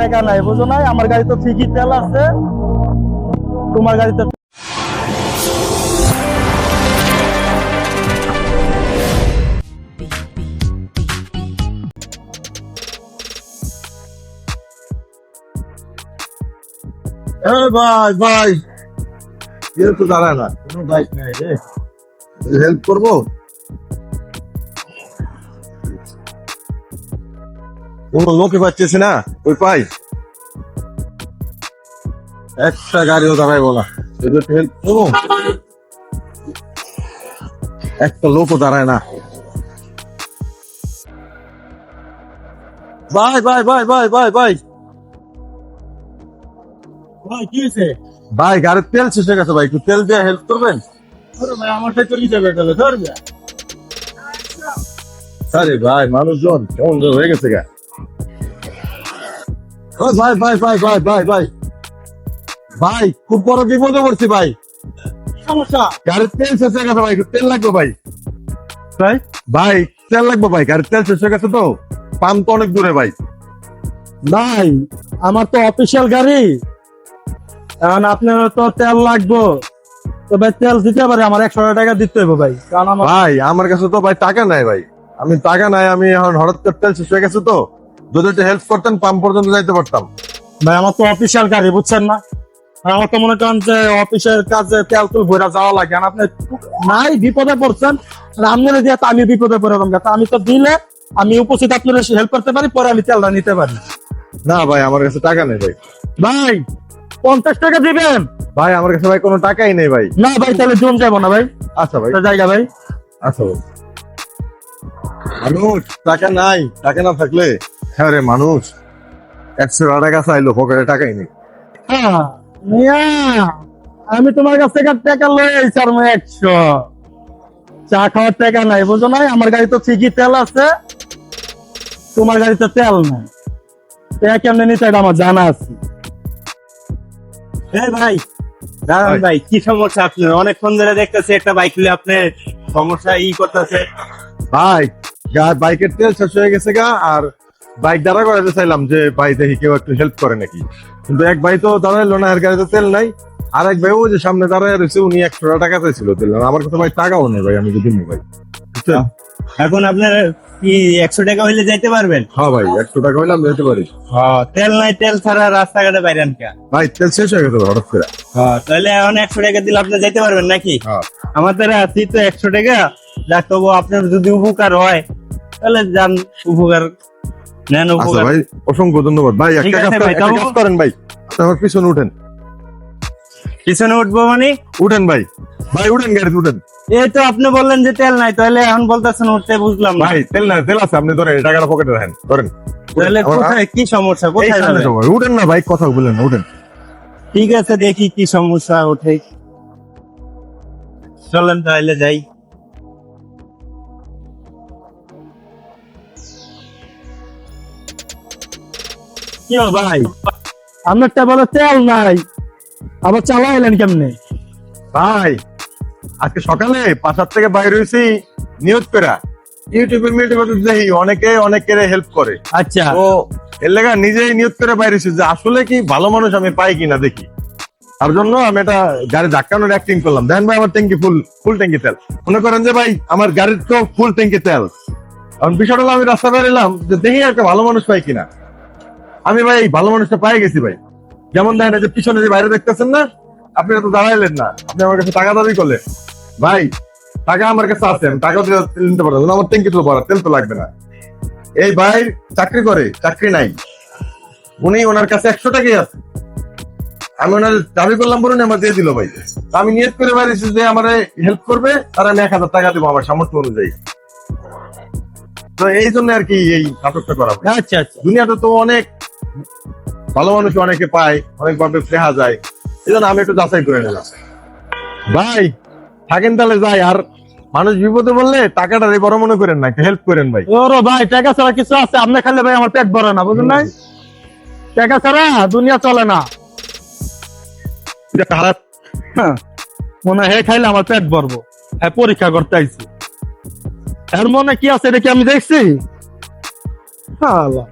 টাকা নাই, বুঝো নাই? আমার গাড়িতে ঠিকই তেল আছে। তোমার গাড়িতে ভাই ভাই। তো দাঁড়ায় না, কোনো বাইক নাই রে। হেল্প করব? লোকে পাচ্ছেছি না, ওই পাই। একটা গাড়িও দাঁড়াইবো না একটা লোকও দাঁড়ায় না। Bye bye bye bye bye bye ভাই, কি হয়েছে? ভাই, গাড়ির তেল শেষ হয়ে গেছে ভাই, একটু তেল দিয়ে হেল্প করবেন? ভাই, আমার সাথে চলে যাবে তাহলে, ধরবে? আরে ভাই, মানুষজন কেমন হয়ে গেছে গা। ভাই ভাই ভাই ভাই ভাই ভাই। ভাই খুব বড় বিপদে পড়ছি ভাই। সমস্যা? গাড়ির তেল শেষ হয়ে গেছে ভাই তেল লাগবে ভাই। ভাই? ভাই তেল লাগবে ভাই গাড়ির তেল শেষ হয়ে গেছে তো। পাম্প তো অনেক দূরে ভাই। ভাই আমার তো অফিসিয়াল গাড়ি। এখন আপনার তো তেল লাগবে। তো ভাই তেল দিতে পারে আমার একশো টাকা দিতে হবে ভাই। কারণ আমার ভাই আমার কাছে তো ভাই টাকা নাই ভাই। আমি টাকা নাই আমি এখন হঠাৎ করে তেল শেষ হয়ে গেছে তো। যদি একটু হেল্প করতেন পাম্প পর্যন্ত যাইতে পারতাম। ভাই আমার তো অফিসিয়াল গাড়ি বুঝছেন না? আমার তো মনে করেন যে অফিসের কাজে তেল তুল ভরে যাওয়া লাগে আর আপনি নাই বিপদে পড়ছেন আর আপনারা দিয়ে আমি বিপদে পড়ে আমি তো দিলে আমি উপস্থিত আপনার হেল্প করতে পারি পরে আমি তেলটা নিতে পারি। না ভাই আমার কাছে টাকা নেই ভাই। ভাই পঞ্চাশ টাকা দিবেন? ভাই আমার কাছে ভাই কোনো টাকাই নেই ভাই। না ভাই তাহলে জুম যাব না ভাই। আচ্ছা ভাই। জায়গা ভাই। আচ্ছা ভাই। মানুষ টাকা নাই টাকা না থাকলে হ্যাঁ রে মানুষ একশো টাকা চাইলো পকেটে টাকাই নেই। হ্যাঁ, আমি তোমার কাছ থেকে টাকা লই স্যার একশো। চা খাওয়ার টাকা নাই বুঝো নাই? আমার গাড়িতে ঠিকই তেল আছে তোমার গাড়িতে তেল নাই। টাকা কেমনে নিতে এটা আমার জানা আছে। হ্যাঁ ভাই দাঁড়ান ভাই কি সমস্যা আপনার? অনেকক্ষণ ধরে দেখতেছি একটা বাইক নিয়ে আপনার সমস্যা ই করতেছে ভাই গা- বাইকের তেল শেষ হয়ে গেছে গা আর বাইক দাঁড়া করাতে চাইলাম যে ভাই দেখি কেউ একটু হেল্প করে নাকি। কিন্তু এক ভাই তো দাঁড়াইলো না এর গাড়িতে তেল নাই। আর এক ভাই ও যে সামনে দাঁড়ায় রয়েছে উনি একশো টাকা চাইছিল তেল আমার কাছে ভাই টাকাও নেই ভাই আমি যদি নিই ভাই। বুঝছেন? এখন আপনার কি একশো টাকা হইলে যাইতে পারবেন? হ্যাঁ ভাই একশো টাকা হইলে আমি যেতে পারি। তেল নাই তেল ছাড়া রাস্তাঘাটে বাইরেন কে? ভাই তেল শেষ হয়ে গেছে হঠাৎ করে। তাহলে এখন একশো টাকা দিলে আপনি যাইতে পারবেন নাকি? হ্যাঁ। আমাদের আছি তো একশো টাকা যাক তবু আপনার যদি উপকার হয় তাহলে যান উপকার ভাই অসংখ্য ধন্যবাদ। ভাই একটা কাজ করেন- ভাই আমার পিছনে উঠেন। পিছনে উঠবো মানে? উঠেন ভাই। ভাই উঠেন গাড়িতে উঠেন। এই তো আপনি বললেন যে তেল নাই তাহলে এখন বলতেছেন উঠতে বুঝলাম ভাই তেল না তেল আছে আপনি ধরেন টাকাটা পকেটে রাখেন ধরেন। তাহলে কোথায় কি সমস্যা কোথায়। উঠেন না ভাই কথা বললেন না উঠেন। ঠিক আছে দেখি কি সমস্যা ওঠে চলেন তাহলে যাই। কি ভাই? আপনারটা বলে তেল নাই। আবার চালাইলেন কেমনে? ভাই আজকে সকালে পাঁচার থেকে বাইরে হয়েছি নিয়োগ করা। ইউটিউবে মিউটিউবে দেখি অনেকে অনেকের হেল্প করে। আচ্ছা। তো এর লেগা নিজেই নিয়োগ করে বাইরে যে আসলে কি ভালো মানুষ আমি পাই কিনা দেখি। তার জন্য আমি এটা গাড়ি ধাক্কানোর অ্যাক্টিং করলাম। দেখেন ভাই আমার ট্যাঙ্কি ফুল ফুল ট্যাঙ্কি তেল। মনে করেন যে ভাই আমার গাড়ির তো ফুল ট্যাঙ্কি তেল। কারণ বিষয়টা হলো আমি রাস্তা বেরোলাম যে দেখি একটা ভালো মানুষ পাই কিনা। আমি ভাই এই ভালো মানুষটা পাই গেছি ভাই। যেমন দেখেন যে পিছনে যে বাইরে দেখতেছেন না আপনি তো দাঁড়াইলেন না। আপনি আমার কাছে টাকা দাবি করলেন। ভাই টাকা আমার কাছে আছে আমি টাকা তেল নিতে পারব আমার ট্যাঙ্কি তো ভরা তেল তো লাগবে না। এই ভাই চাকরি করে চাকরি নাই। উনি ওনার কাছে একশো টাকাই আছে। আমি ওনার দাবি করলাম বলুন আমার দিয়ে দিল ভাই। আমি নিয়ত করে পারিছি যে আমার হেল্প করবে আর আমি এক হাজার টাকা দেবো আমার সামর্থ্য অনুযায়ী। তো এই জন্য আর কি এই নাটকটা করা। আচ্ছা আচ্ছা। দুনিয়াতে তো অনেক ভালো মানুষ অনেকে পায় অনেক ভাবে দেখা যায়। এই জন্য আমি একটু যাচাই করে নিলাম। ভাই থাকেন তাহলে যাই আর মানুষ বিপদে বললে টাকাটা বড় মনে করেন না হেল্প করেন ভাই। ওরো ভাই টাকা ছাড়া কিছু আছে? আপনি খাইলে ভাই আমার পেট ভরে না বুঝলেন নাই? টাকা ছাড়া দুনিয়া চলে না। হ্যাঁ, মনে হয় হে খাইলে আমার পেট ভরবো। হ্যাঁ পরীক্ষা করতে আইছি। এর মনে কি আছে এটা কি আমি দেখছি? আল্লাহ।